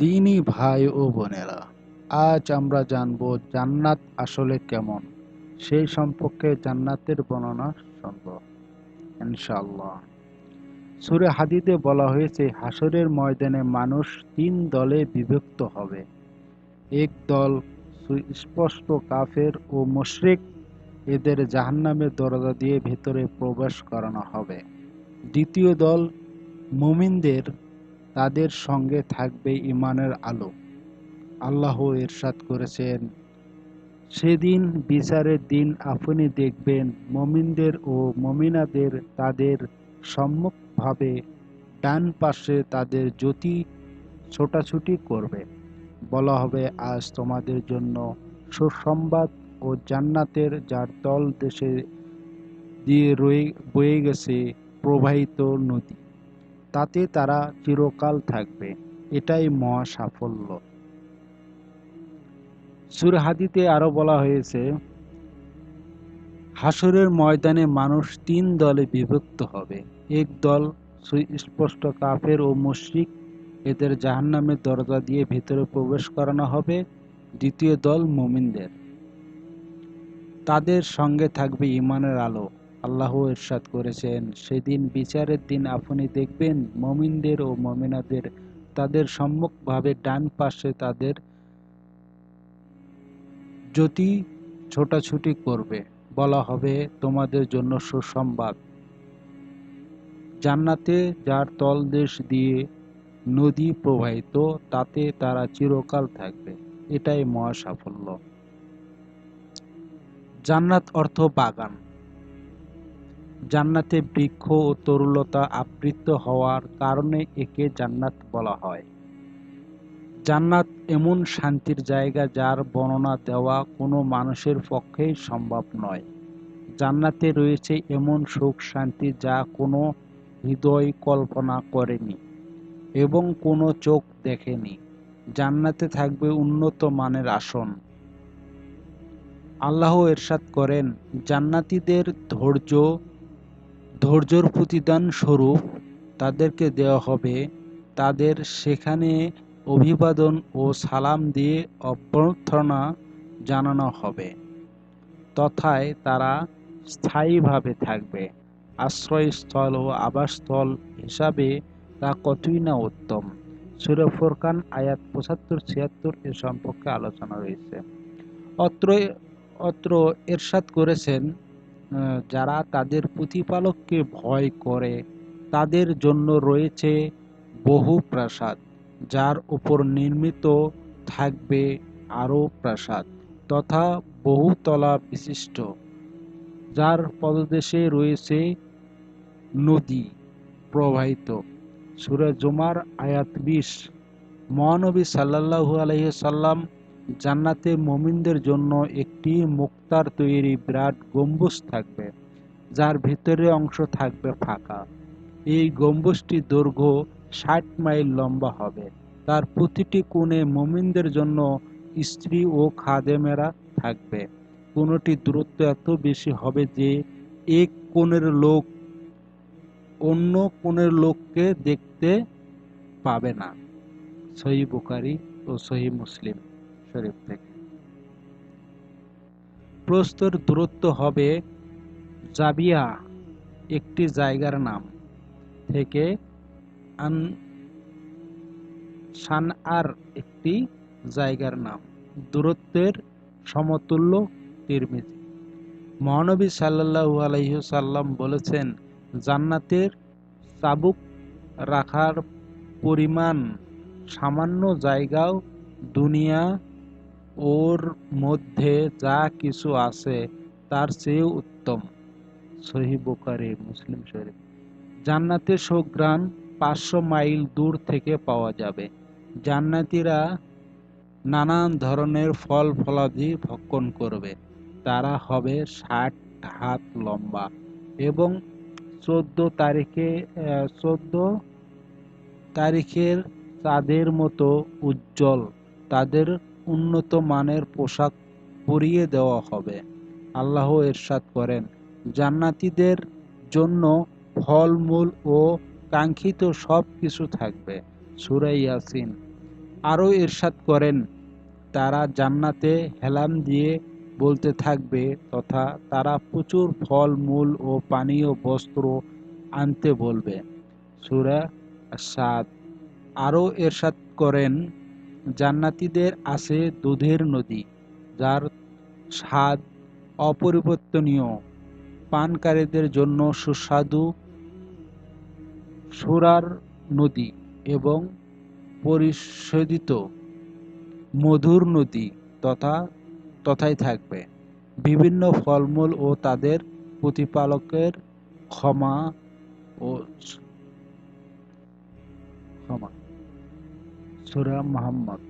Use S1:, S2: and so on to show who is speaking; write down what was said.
S1: দিনী ভাই ও বোনেরা, আজ আমরা জানব জান্নাত আসলে কেমন। সেই সম্পর্কে জান্নাতের বর্ণনা শুনব, ইনশাআল্লাহ। সুরে হাদিদে বলা হয়েছে হাসরের ময়দানে মানুষ তিন দলে বিভক্ত হবে। এক দল সুস্পষ্ট কাফের ও মুশরিক, এদের জাহান্নামের দরজা দিয়ে ভেতরে প্রবেশ করানো হবে। দ্বিতীয় দল মুমিনদের তাদের সঙ্গে থাকবে ইমানের আলো। আল্লাহ এরশাদ করেছেন, সেদিন বিচারের দিন আপনি দেখবেন মমিনদের ও মমিনাদের তাদের সম্মুখভাবে ডান পাশে তাদের জ্যোতি ছোটাছুটি করবে। বলা হবে, আজ তোমাদের জন্য সুসংবাদ ও জান্নাতের যার তল দেশে দিয়ে রয়ে বয়ে গেছে প্রবাহিত নদী। তাতে তারা চিরকাল থাকবে। এটাই মহা সাফল্য সুরহাদিতে আরও বলা হয়েছে, হাসরের ময়দানে মানুষ তিন দলে বিভক্ত হবে। এক দল সুস্পষ্ট কাফের ও মুশরিক, এদের জাহান্নামের দরজা দিয়ে ভেতরে প্রবেশ করানো হবে। দ্বিতীয় দল মুমিনদের। তাদের সঙ্গে থাকবে ইমানের আলো। আল্লাহ ইরশাদ করেছেন। সেদিন বিচারের দিন আপনি দেখবেন মমিনদের ও মমিনাদের তাদের সম্মুখভাবে ডান পাশে তাদের জ্যোতি ছোটাছুটি করবে। বলা হবে, তোমাদের জন্য সুসংবাদ। জান্নাতে যার তলদেশ দিয়ে নদী প্রবাহিত, তাতে তারা চিরকাল থাকবে। এটাই মহা সাফল্য জান্নাত অর্থ বাগান। জান্নাতে বৃক্ষ ও তরুলতা আবৃত হওয়ার কারণে একে জান্নাত বলা হয়। জান্নাত এমন শান্তির জায়গা যার বর্ণনা দেওয়া কোনো মানুষের পক্ষেই সম্ভব নয়। জান্নাতে রয়েছে এমন সুখ শান্তি যা কোনো হৃদয় কল্পনা করেনি এবং কোনো চোখ দেখেনি। জান্নাতে থাকবে উন্নত মানের আসন। আল্লাহ এরশাদ করেন, জান্নাতীদের ধৈর্য ধৈর্যর প্রতিদান স্বরূপ তাদেরকে দেওয়া হবে। তাদের সেখানে অভিবাদন ও সালাম দিয়ে অভ্যর্থনা জানানো হবে। তথায় তারা স্থায়ীভাবে থাকবে। আশ্রয়স্থল ও আবাসস্থল হিসাবে তা কতই না উত্তম। সুরে ফোরকান আয়াত পঁচাত্তর, ছিয়াত্তর এ সম্পর্কে আলোচনা রয়েছে। অত্র অত্র এরশাদ করেছেন যারা তাদের প্রতিপালককে ভয় করে, তাদের জন্য রয়েছে বহু প্রাসাদ, যার উপর নির্মিত থাকবে আরও প্রাসাদ তথা বহুতলা বিশিষ্ট, যার পদদেশে রয়েছে নদী প্রবাহিত। সুরে জুমার আয়াত বিশ, মহানবী সাল্লাহু আলহিসাল্লাম জান্নাতে মমিনদের জন্য একটি মুক্তার তৈরি বিরাট গম্বুজ থাকবে, যার ভিতরে অংশ থাকবে ফাঁকা। এই গম্বুজটি দৈর্ঘ্য ষাট মাইল লম্বা হবে। তার প্রতিটি কোণে মমিনদের জন্য স্ত্রী ও খাদেমেরা থাকবে। কোনোটি দূরত্ব এত বেশি হবে যে এক কোণের লোক অন্য কোণের লোককে দেখতে পাবে না। সহি বুকারি ও সহি মুসলিম। শরীফ থেকে। প্রস্তর দূরত্ব হবে জাবিয়া, একটি জায়গার নাম থেকে সানআর, একটি জায়গার নাম। দূরত্বের সমতুল্য তিরমিজি। মহানবী সাল্লাহু আলহিসাল্লাম বলেছেন, জান্নাতের চাবুক রাখার পরিমাণ সামান্য জায়গাও দুনিয়া ওর মধ্যে যা কিছু আছে, তার চেয়ে উত্তম। সহি বোকারে মুসলিম শরীফ। জান্নাতের সুগ্রাণ পাঁচশো মাইল দূর থেকে পাওয়া যাবে। জান্নাতিরা নানান ধরনের ফল ফলাদি ভক্ষণ করবে। তারা হবে ষাট হাত লম্বা এবং চোদ্দ তারিখে চোদ্দ তারিখের চাঁদের মতো উজ্জ্বল। তাদের উন্নত মানের পোশাক পরিয়ে দেওয়া হবে। আল্লাহ এরশাদ করেন, জান্নাতীদের জন্য ফলমূল ও কাঙ্ক্ষিত সব কিছু থাকবে। সুরাই ইয়াসিন। আরও এরশাদ করেন, তারা জান্নাতে হেলান দিয়ে বলতে থাকবে তথা তারা প্রচুর ফল মূল ও পানীয় বস্ত্র আনতে বলবে। সুরা সাদ আরও এরশাদ করেন জান্নাতীদের আছে দুধের নদী, যার স্বাদ অপরিবর্তনীয়। পানকারীদের জন্য সুস্বাদু সুরার নদী এবং পরিশোধিত মধুর নদী তথা তথাই থাকবে। বিভিন্ন ফলমূল ও তাদের প্রতিপালকের ক্ষমা ও সুরা মোহাম্মদ।